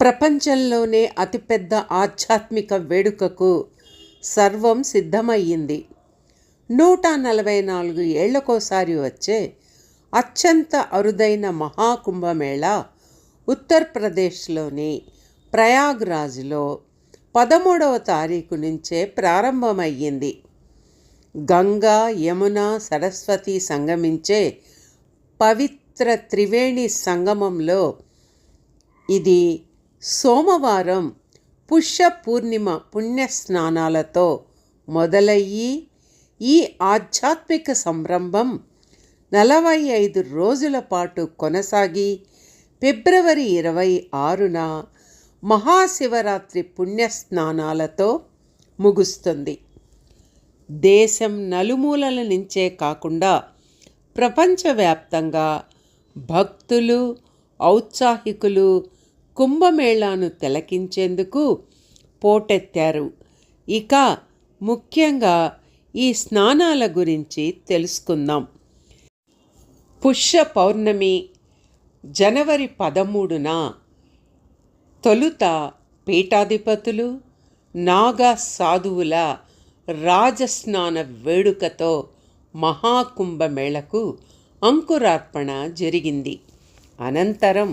ప్రపంచంలోనే అతిపెద్ద ఆధ్యాత్మిక వేడుకకు సర్వం సిద్ధమయ్యింది. నూట నలభై నాలుగు ఏళ్ళకోసారి వచ్చే అత్యంత అరుదైన మహాకుంభమేళ ఉత్తరప్రదేశ్లోని ప్రయాగ్రాజ్లో పదమూడవ తారీఖు నుంచే ప్రారంభమయ్యింది. గంగా యమున సరస్వతి సంగమించే పవిత్ర త్రివేణి సంగమంలో ఇది సోమవారం పుష్య పూర్ణిమ పుణ్యస్నానాలతో మొదలయ్యి ఈ ఆధ్యాత్మిక సంరంభం నలభై ఐదు రోజుల పాటు కొనసాగి ఫిబ్రవరి ఇరవై ఆరున మహాశివరాత్రి పుణ్యస్నానాలతో ముగుస్తుంది. దేశం నలుమూలల నుంచే కాకుండా ప్రపంచవ్యాప్తంగా భక్తులు ఔత్సాహికులు కుంభమేళాను తిలకించేందుకు పోటెత్తారు. ఇక ముఖ్యంగా ఈ స్నానాల గురించి తెలుసుకుందాం. పుష్య పౌర్ణమి జనవరి పదమూడున తొలుత పీఠాధిపతులు నాగా సాధువుల రాజస్నాన వేడుకతో మహాకుంభమేళకు అంకురార్పణ జరిగింది. అనంతరం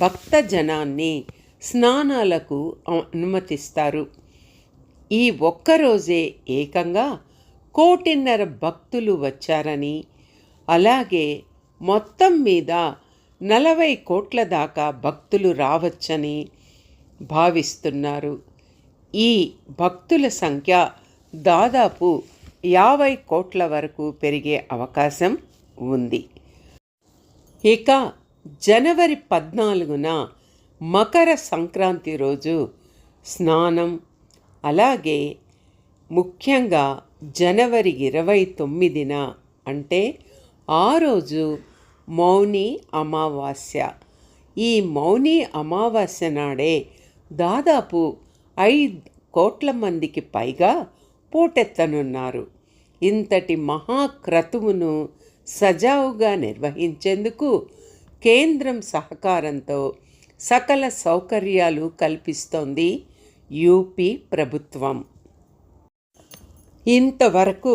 భక్త జనాన్ని స్నానాలకు అనుమతిస్తారు. ఈ ఒక్కరోజే ఏకంగా కోటిన్నర భక్తులు వచ్చారని అలాగే మొత్తం మీద నలభై కోట్ల దాకా భక్తులు రావచ్చని భావిస్తున్నారు. ఈ భక్తుల సంఖ్య దాదాపు యాభై కోట్ల వరకు పెరిగే అవకాశం ఉంది. ఇక జనవరి పద్నాలుగున మకర సంక్రాంతి రోజు స్నానం. అలాగే ముఖ్యంగా జనవరి ఇరవై తొమ్మిదిన అంటే ఆ రోజు మౌని అమావాస్య. ఈ మౌని అమావాస్య నాడే దాదాపు ఐదు కోట్ల మందికి పైగా పోటెత్తనున్నారు. ఇంతటి మహాక్రతువును సజావుగా నిర్వహించేందుకు కేంద్రం సహకారంతో సకల సౌకర్యాలు కల్పిస్తోంది యూపీ ప్రభుత్వం. ఇంతవరకు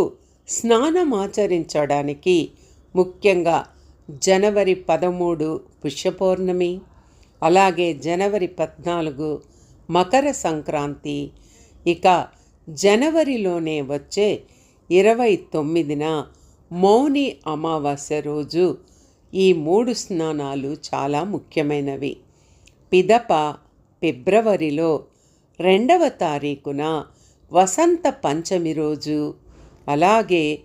స్నానం ఆచరించడానికి ముఖ్యంగా జనవరి పదమూడు పుష్యపౌర్ణమి అలాగే జనవరి పద్నాలుగు మకర సంక్రాంతి ఇక జనవరిలోనే వచ్చే ఇరవై తొమ్మిదిన మౌని అమావాస్య రోజు ఈ మూడు స్నానాలు చాలా ముఖ్యమైనవి. పిదప ఫిబ్రవరిలో రెండవ తారీఖున వసంత పంచమి రోజు. అలాగే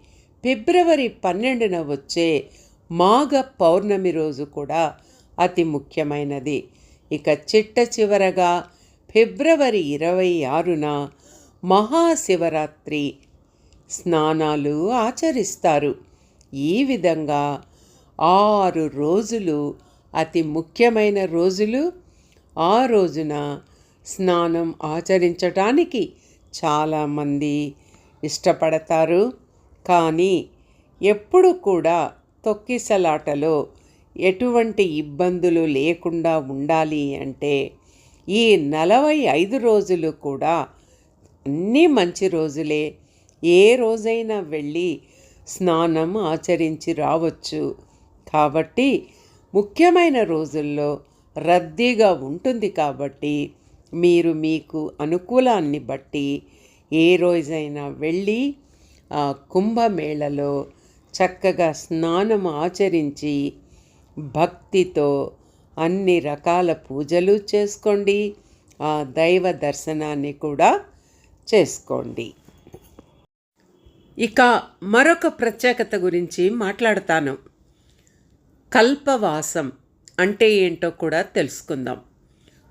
ఫిబ్రవరి పన్నెండున వచ్చే మాఘ పౌర్ణమి రోజు కూడా అతి ముఖ్యమైనది. ఇక చిట్ట చివరగా ఫిబ్రవరి ఇరవై ఆరున మహాశివరాత్రి. స్నానాలు ఆచరిస్తారు. ఈ విధంగా ఆరు రోజులు అతి ముఖ్యమైన రోజులు. ఆ రోజున స్నానం ఆచరించటానికి చాలామంది ఇష్టపడతారు. కానీ ఎప్పుడు కూడా తొక్కిసలాటలో ఎటువంటి ఇబ్బందులు లేకుండా ఉండాలి అంటే ఈ నలభై ఐదు రోజులు కూడా అన్నీ మంచి రోజులే. ఏ రోజైనా వెళ్ళి స్నానం ఆచరించి రావచ్చు. కాబట్టి ముఖ్యమైన రోజుల్లో రద్దీగా ఉంటుంది కాబట్టి మీరు మీకు అనుకూలాన్ని బట్టి ఏ రోజైనా వెళ్ళి కుంభమేళలో చక్కగా స్నానం ఆచరించి భక్తితో అన్ని రకాల పూజలు చేసుకోండి ఆ దైవ దర్శనాన్ని కూడా చేసుకోండి. ఇక మరొక ప్రత్యేకత గురించి మాట్లాడతాను. కల్పవాసం అంటే ఏంటో కూడా తెలుసుకుందాం.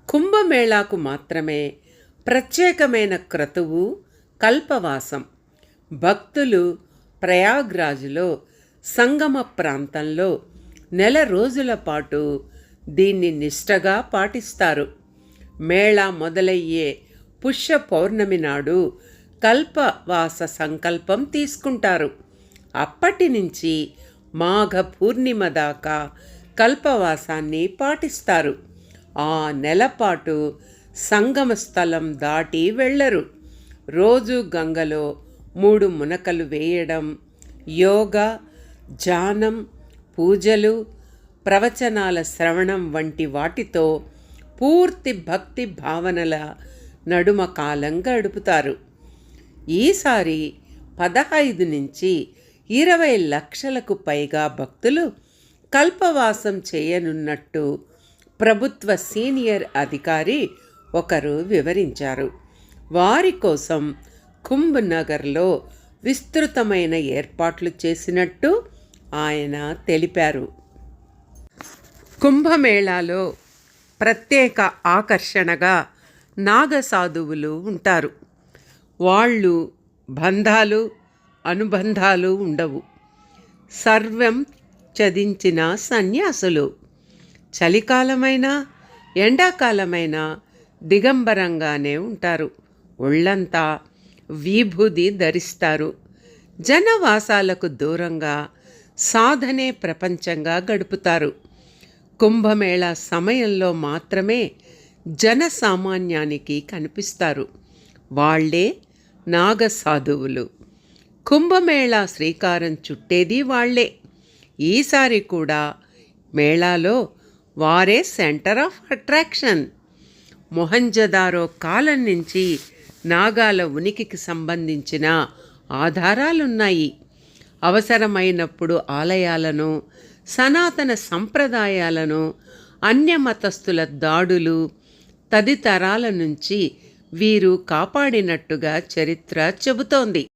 కుంభమేళాకు మాత్రమే ప్రత్యేకమైన క్రతువు కల్పవాసం. భక్తులు ప్రయాగ్రాజ్లో సంగమ ప్రాంతంలో నెల రోజుల పాటు దీన్ని నిష్టగా పాటిస్తారు. మేళా మొదలయ్యే పుష్య పౌర్ణమి నాడు కల్పవాస సంకల్పం తీసుకుంటారు. అప్పటి నుంచి మాఘ పూర్ణిమ దాకా కల్పవాసాన్ని పాటిస్తారు. ఆ నెలపాటు సంగమ స్థలం దాటి వెళ్ళరు. రోజు గంగలో మూడు మునకలు వేయడం యోగా ధ్యానం పూజలు ప్రవచనాల శ్రవణం వంటి వాటితో పూర్తి భక్తి భావనల నడుమ కాలం గడుపుతారు. ఈసారి పదహైదు నుంచి ఇరవై లక్షలకు పైగా భక్తులు కల్పవాసం చేయనున్నట్టు ప్రభుత్వ సీనియర్ అధికారి ఒకరు వివరించారు. వారి కోసం కుంభ్ నగర్లో విస్తృతమైన ఏర్పాట్లు చేసినట్టు ఆయన తెలిపారు. కుంభమేళాలో ప్రత్యేక ఆకర్షణగా నాగసాధువులు ఉంటారు. వాళ్ళు బంధాలు అనుబంధాలు ఉండవు. సర్వం చదించిన సన్యాసులు. చలికాలమైనా ఎండాకాలమైనా దిగంబరంగానే ఉంటారు. ఒళ్ళంతా విభూది ధరిస్తారు. జనవాసాలకు దూరంగా సాధనే ప్రపంచంగా గడుపుతారు. కుంభమేళా సమయంలో మాత్రమే జనసామాన్యానికి కనిపిస్తారు. వాళ్ళే నాగసాధువులు. కుంభమేళా శ్రీకారం చుట్టేది వాళ్ళే. ఈసారి కూడా మేళాలో వారే సెంటర్ ఆఫ్ అట్రాక్షన్. మొహంజదారో కాలం నుంచి నాగాల ఉనికికి సంబంధించిన ఆధారాలున్నాయి. అవసరమైనప్పుడు ఆలయాలను సనాతన సంప్రదాయాలను అన్యమతస్థుల దాడులు తదితరాల నుంచి వీరు కాపాడినట్టుగా చరిత్ర చెబుతోంది.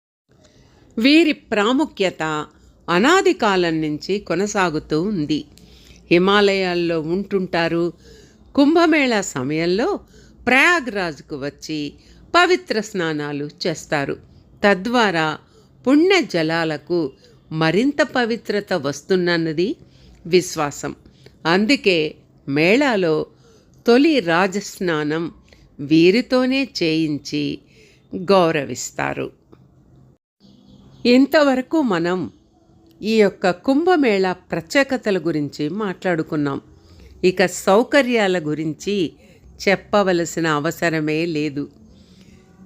వీరి ప్రాముఖ్యత అనాది కాలం నుంచి కొనసాగుతూ ఉంది. హిమాలయాల్లో ఉంటుంటారు. కుంభమేళా సమయంలో ప్రయాగ్రాజ్కు వచ్చి పవిత్ర స్నానాలు చేస్తారు. తద్వారా పుణ్య జలాలకు మరింత పవిత్రత వస్తున్నది విశ్వాసం. అందుకే మేళాలో తొలి రాజస్నానం వీరితోనే చేయించి గౌరవిస్తారు. ఇంతవరకు మనం ఈ యొక్క కుంభమేళ ప్రత్యేకతల గురించి మాట్లాడుకున్నాం. ఇక సౌకర్యాల గురించి చెప్పవలసిన అవసరమే లేదు.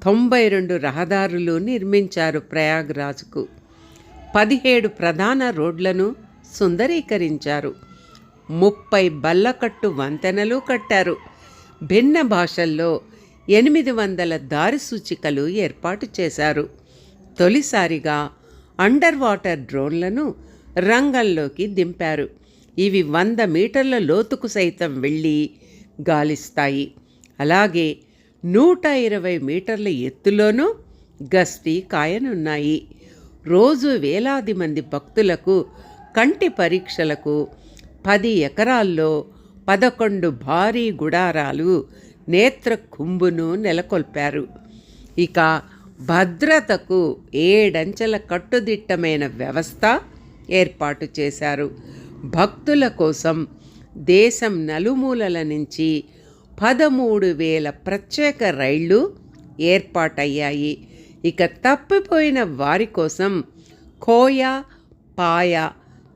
తొంభై రెండు రహదారులు నిర్మించారు ప్రయాగ్రాజ్కు. పదిహేడు ప్రధాన రోడ్లను సుందరీకరించారు. ముప్పై బల్లకట్టు వంతెనలు కట్టారు. భిన్న భాషల్లో ఎనిమిది వందల దారి సూచికలు ఏర్పాటు చేశారు. తొలిసారిగా అండర్ వాటర్ డ్రోన్లను రంగంలోకి దింపారు. ఇవి వంద మీటర్ల లోతుకు సైతం వెళ్ళి గాలిస్తాయి. అలాగే నూట ఇరవై మీటర్ల ఎత్తులోనూ గస్తీ కాయనున్నాయి. రోజు వేలాది మంది భక్తులకు కంటి పరీక్షలకు పది ఎకరాల్లో పదకొండు భారీ గుడారాలు నేత్ర కుంభును నెలకొల్పారు. ఇక భద్రతకు ఏడంచెల కట్టుదిట్టమైన వ్యవస్థ ఏర్పాటు చేశారు. భక్తుల కోసం దేశం నలుమూలల నుంచి పదమూడు వేల ప్రత్యేక రైళ్ళు ఏర్పాటయ్యాయి. ఇక తప్పిపోయిన వారి కోసం కోయా పాయా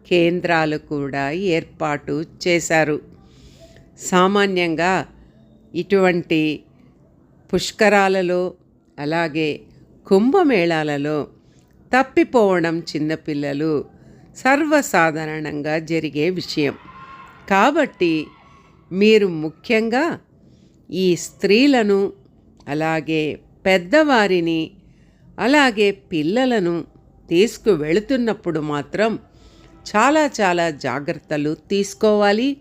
కేంద్రాలు కూడా ఏర్పాటు చేశారు. సామాన్యంగా ఇటువంటి పుష్కరాలలో అలాగే కుంభమేళాలలో తప్పిపోవడం చిన్నపిల్లలు సర్వసాధారణంగా జరిగే విషయం. కాబట్టి మీరు ముఖ్యంగా ఈ స్త్రీలను అలాగే పెద్దవారిని అలాగే పిల్లలను తీసుకువెళుతున్నప్పుడు మాత్రం చాలా చాలా జాగ్రత్తలు తీసుకోవాలి.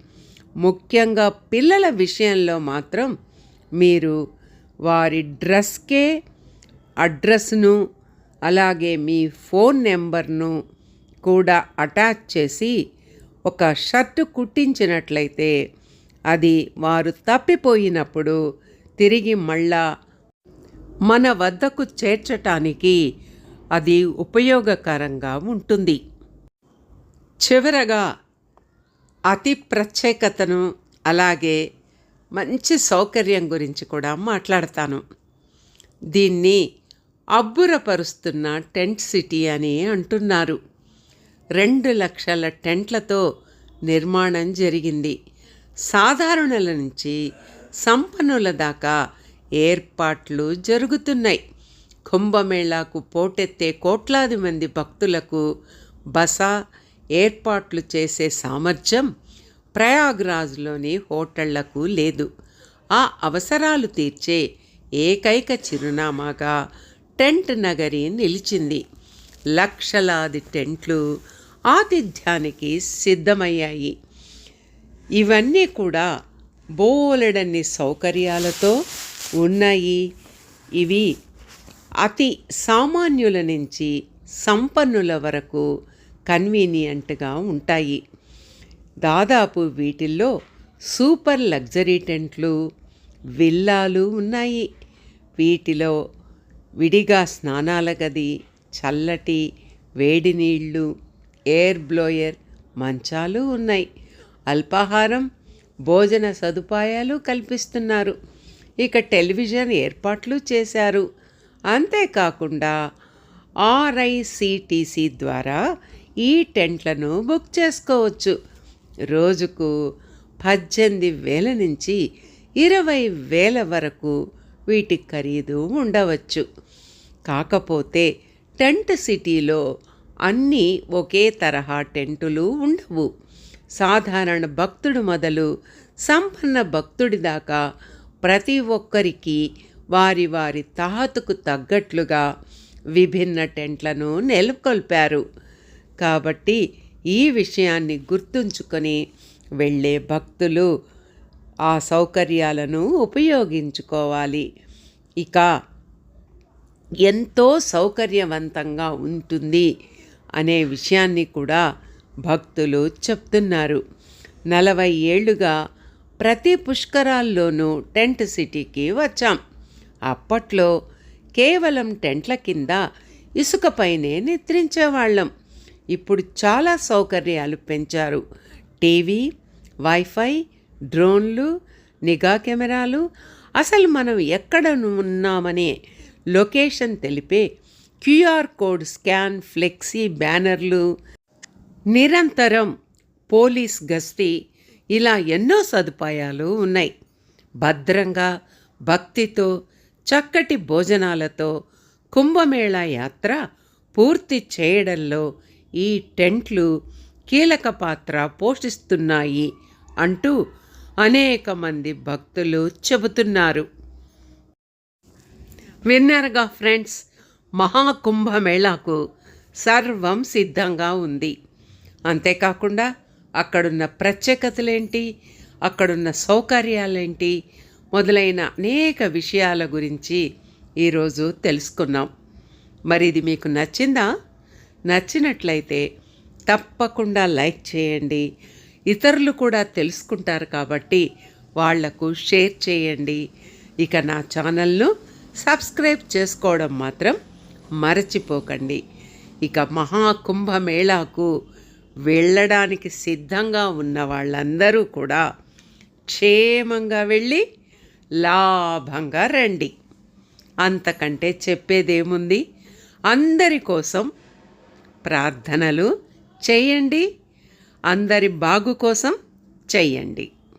ముఖ్యంగా పిల్లల విషయంలో మాత్రం మీరు వారి డ్రెస్కే అడ్రస్ను అలాగే మీ ఫోన్ నెంబర్ను కూడా అటాచ్ చేసి ఒక షర్టు కుట్టించినట్లయితే అది వారు తప్పిపోయినప్పుడు తిరిగి మళ్ళా మన వద్దకు చేర్చటానికి అది ఉపయోగకరంగా ఉంటుంది. చివరగా అతి ప్రత్యేకతను అలాగే మంచి సౌకర్యం గురించి కూడా మాట్లాడతాను. దీన్ని అబ్బురపరుస్తున్న టెంట్ సిటీ అని అంటున్నారు. రెండు లక్షల టెంట్లతో నిర్మాణం జరిగింది. సాధారణుల నుంచి సంపన్నుల దాకా ఏర్పాట్లు జరుగుతున్నాయి. కుంభమేళాకు పోటెత్తే కోట్లాది మంది భక్తులకు బస ఏర్పాట్లు చేసే సామర్థ్యం ప్రయాగ్రాజ్లోని హోటళ్ళకు లేదు. ఆ అవసరాలు తీర్చే ఏకైక చిరునామాగా టెంట్ నగరి నిలిచింది. లక్షలాది టెంట్లు ఆతిథ్యానికి సిద్ధమయ్యాయి. ఇవన్నీ కూడా బోలెడన్ని సౌకర్యాలతో ఉన్నాయి. ఇవి అతి సామాన్యుల నుంచి సంపన్నుల వరకు కన్వీనియంట్గా ఉంటాయి. దాదాపు వీటిల్లో సూపర్ లగ్జరీ టెంట్లు విల్లాలు ఉన్నాయి. వీటిలో విడిగా స్నానాల గది చల్లటి వేడి నీళ్ళు ఎయిర్ బ్లోయర్ మంచాలు ఉన్నాయి. అల్పాహారం భోజన సదుపాయాలు కల్పిస్తున్నారు. ఇక టెలివిజన్ ఏర్పాట్లు చేశారు. అంతేకాకుండా ఆర్ఐసిటిసి ద్వారా ఈ టెంట్లను బుక్ చేసుకోవచ్చు. రోజుకు పద్దెనిమిది వేల నుంచి ఇరవై వేల వరకు వీటి ఖరీదు ఉండవచ్చు. కాకపోతే టెంట్ సిటీలో అన్నీ ఒకే తరహా టెంటులు ఉండవు. సాధారణ భక్తుడు మొదలు సంపన్న భక్తుడి దాకా ప్రతి ఒక్కరికి వారి వారి తాహతుకు తగ్గట్లుగా విభిన్న టెంట్లను నెలకొల్పారు. కాబట్టి ఈ విషయాన్ని గుర్తుంచుకొని వెళ్ళే భక్తులు ఆ సౌకర్యాలను ఉపయోగించుకోవాలి. ఇక ఎంతో సౌకర్యవంతంగా ఉంటుంది అనే విషయాన్ని కూడా భక్తులు చెప్తున్నారు. నలభై ఏళ్ళుగా ప్రతి పుష్కరాల్లోనూ టెంట్ సిటీకి వచ్చాం. అప్పట్లో కేవలం టెంట్ల కింద ఇసుకపైనే నిద్రించేవాళ్ళం. ఇప్పుడు చాలా సౌకర్యాలు పెంచారు. టీవీ వైఫై డ్రోన్లు నిఘా కెమెరాలు. అసలు మనం ఎక్కడ ఉన్నామనే లొకేషన్ తెలిపే క్యూఆర్ కోడ్ స్కాన్ ఫ్లెక్సీ బ్యానర్లు. నిరంతరం పోలీస్ గస్తీ ఇలా ఎన్నో సదుపాయాలు ఉన్నాయి. భద్రంగా భక్తితో చక్కటి భోజనాలతో కుంభమేళా యాత్ర పూర్తి చేయడంలో ఈ టెంట్లు కీలక పాత్ర పోషిస్తున్నాయి అంటూ అనేక మంది భక్తులు చెబుతున్నారు. విన్నర్గా ఫ్రెండ్స్ మహాకుంభమేళాకు సర్వం సిద్ధంగా ఉంది. అంతేకాకుండా అక్కడున్న ప్రత్యేకతలేంటి అక్కడున్న సౌకర్యాలేంటి మొదలైన అనేక విషయాల గురించి ఈరోజు తెలుసుకున్నాం. మరి ఇది మీకు నచ్చిందా? నచ్చినట్లయితే తప్పకుండా లైక్ చేయండి ఇతరులు కూడా తెలుసుకుంటారు కాబట్టి వాళ్ళకు షేర్ చేయండి. ఇక నా ఛానల్ను సబ్స్క్రైబ్ చేసుకోవడం మాత్రం మరచిపోకండి. ఇక మహాకుంభమేళాకు వెళ్ళడానికి సిద్ధంగా ఉన్న వాళ్ళందరూ కూడా క్షేమంగా వెళ్ళి లాభంగా రండి. అంతకంటే చెప్పేదేముంది? అందరి కోసం ప్రార్థనలు చేయండి. అందరి బాగు కోసం చెయ్యండి